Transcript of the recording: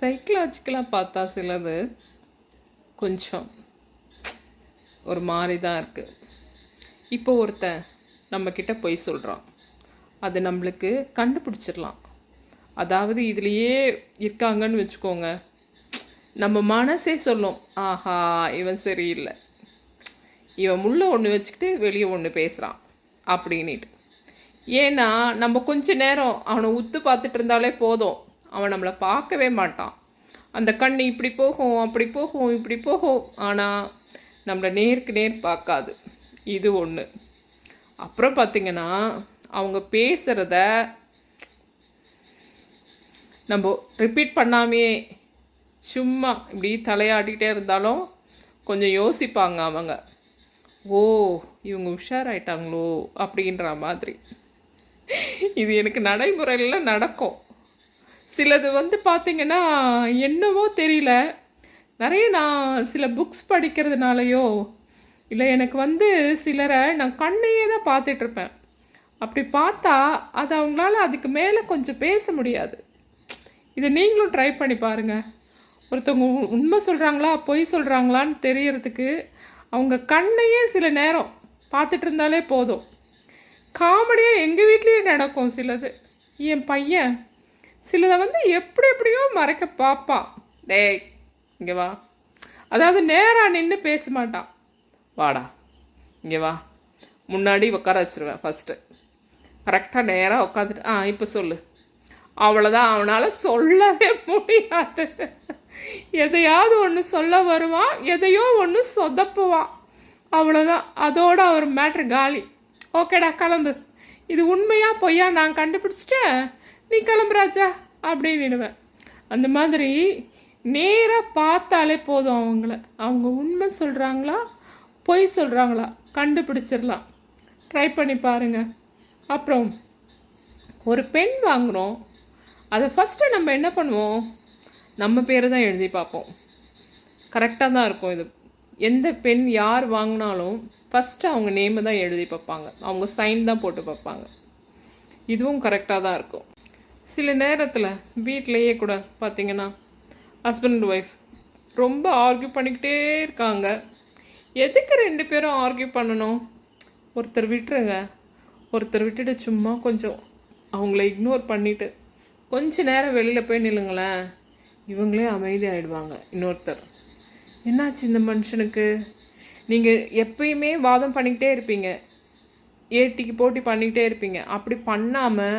சைக்கலாஜிக்கலாக பார்த்தா சிலது கொஞ்சம் ஒரு மாதிரி தான் இருக்குது இப்போ ஒருத்தன் நம்மக்கிட்ட பொய் சொல்கிறான் அது நம்மளுக்கு கண்டுபிடிச்சிடலாம். அதாவது இதுலேயே இருக்காங்கன்னு வச்சுக்கோங்க. நம்ம மனசே சொல்லும் ஆஹா இவன் சரியில்லை. இவன் முள்ள ஒன்று வச்சுக்கிட்டு வெளியே ஒன்று பேசுகிறான் அப்படின்னுட்டு. ஏன்னா நம்ம கொஞ்ச நேரம் அவனை உத்து பார்த்துட்டு இருந்தாலே போதும். அவன் நம்மளை பார்க்கவே மாட்டான். அந்த கண் இப்படி போகும் அப்படி போகும் இப்படி போகும். ஆனால் நம்மளை நேருக்கு நேர் பார்க்காது. இது ஒன்று அப்புறம் பார்த்திங்கன்னா அவங்க பேசுகிறத நம்ம ரிப்பீட் பண்ணாமையே சும்மா இப்படி தலையாட்டிகிட்டே இருந்தாலும் கொஞ்சம் யோசிப்பாங்க அவங்க. ஓ இவங்க உஷாராயிட்டாங்களோ அப்படின்ற மாதிரி. இது எனக்கு நடைமுறையில் நடக்கும். சிலது வந்து பார்த்திங்கன்னா என்னவோ தெரியல. நிறைய நான் சில புக்ஸ் படிக்கிறதுனாலையோ இல்லை எனக்கு வந்து சிலரை நான் கண்ணையே தான் பார்த்துட்ருப்பேன். அப்படி பார்த்தா அது அவங்களால அதுக்கு மேலே கொஞ்சம் பேச முடியாது. இதை நீங்களும் ட்ரை பண்ணி பாருங்கள் ஒருத்தவங்க உ- உண்மை சொல்கிறாங்களா பொய் சொல்கிறாங்களான்னு தெரியறதுக்கு அவங்க கண்ணையே சில நேரம் பார்த்துட்டு இருந்தாலே போதும். காமெடியாக எங்கள் வீட்லேயே நடக்கும் சிலது. என் பையன் சிலதை வந்து எப்படி எப்படியோ மறைக்க பார்ப்பான் டேய் இங்கே வா. அதாவது நேராக நின்று பேச மாட்டான் வாடா இங்கே வா. முன்னாடி உட்கார வச்சிருவேன் ஃபஸ்ட்டு கரெக்டாக நேராக உட்காந்துட்டு ஆ இப்போ சொல்லு. அவ்வளோதான் அவனால் சொல்லவே முடியாது. எதையாவது ஒன்று சொல்ல வருவான் எதையோ ஒன்று சொதப்புவான் அவ்வளோதான் அதோட அவர் மேட்ரு காலி. ஓகேடா கலந்து. இது உண்மையாக பொய்யா நான் கண்டுபிடிச்சிட்டேன்? நீ கிளம்புறாச்சா ராஜா அப்படின்னுடுவேன் அந்த மாதிரி நேராக பார்த்தாலே போதும் அவங்கள. அவங்க உண்மை சொல்கிறாங்களா பொய் சொல்கிறாங்களா கண்டுபிடிச்சிடலாம். ட்ரை பண்ணி பாருங்க. அப்புறம் ஒரு பென் வாங்குகிறோம் அதை ஃபஸ்ட்டு நம்ம என்ன பண்ணுவோம்? நம்ம பேரை தான் எழுதி பார்ப்போம். கரெக்டாக தான் இருக்கும் இது. எந்த பெண் யார் வாங்கினாலும் ஃபஸ்ட்டு அவங்க நேமை தான் எழுதி பார்ப்பாங்க. அவங்க சைன் தான் போட்டு பார்ப்பாங்க. இதுவும் கரெக்டாக தான் இருக்கும். சில நேரத்தில் வீட்டிலையே கூட பார்த்தீங்கன்னா ஹஸ்பண்ட் ஒய்ஃப் ரொம்ப ஆர்கியூ பண்ணிக்கிட்டே இருக்காங்க. எதுக்கு ரெண்டு பேரும் ஆர்கியூ பண்ணணும்? ஒருத்தர் விட்டுருங்க. ஒருத்தர் விட்டுட்டு சும்மா கொஞ்சம் அவங்கள இக்னோர் பண்ணிவிட்டு கொஞ்ச நேரம் வெளியில் போய் நில்லுங்களேன். இவங்களே அமைதியாகிடுவாங்க இன்னொருத்தர். என்னாச்சு இந்த மனுஷனுக்கு? நீங்கள் எப்பயுமே வாதம் பண்ணிக்கிட்டே இருப்பீங்க. ஏட்டிக்கு போட்டி பண்ணிக்கிட்டே இருப்பீங்க. அப்படி பண்ணாமல்